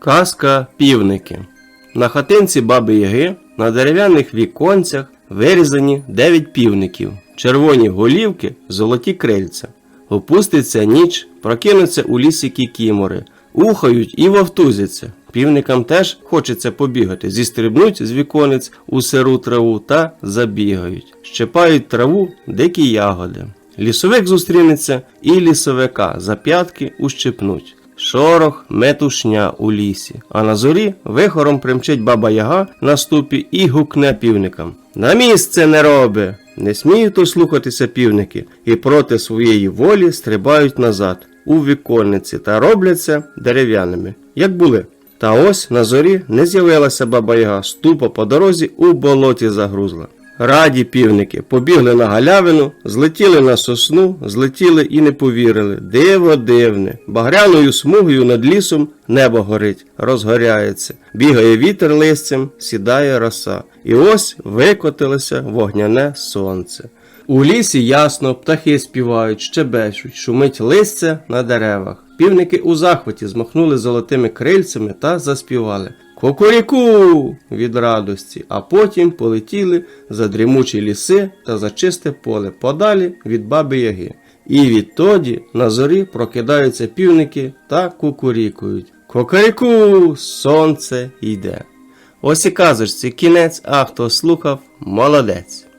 Казка півники. На хатинці баби Яги на дерев'яних віконцях вирізані дев'ять півників, червоні голівки, золоті крильця. Опуститься ніч, прокинуться у лісі кікімори, ухають і вовтузяться. Півникам теж хочеться побігати, зістрибнуть з віконець у сиру траву та забігають, щепають траву дикі ягоди. Лісовик зустрінеться і лісовика за п'ятки ущипнуть. Шорох, метушня у лісі, а на зорі вихором примчить баба Яга на ступі і гукне півникам. На місце не роби! Не сміють то слухатися півники і проти своєї волі стрибають назад у віконниці та робляться дерев'яними, як були. Та ось на зорі не з'явилася баба Яга, ступа по дорозі у болоті загрузла. Раді півники побігли на галявину, злетіли на сосну, злетіли і не повірили. Диво дивне. Багряною смугою над лісом небо горить, розгоряється. Бігає вітер листям, сідає роса. І ось викотилося вогняне сонце. У лісі ясно, птахи співають, щебечуть, шумить листя на деревах. Півники у захваті змахнули золотими крильцями та заспівали. Кукуріку від радості, а потім полетіли за дрімучі ліси та за чисте поле подалі від баби Яги. І відтоді на зорі прокидаються півники та кукурікують. Кукуріку, сонце йде. Ось і казочці кінець, а хто слухав, молодець.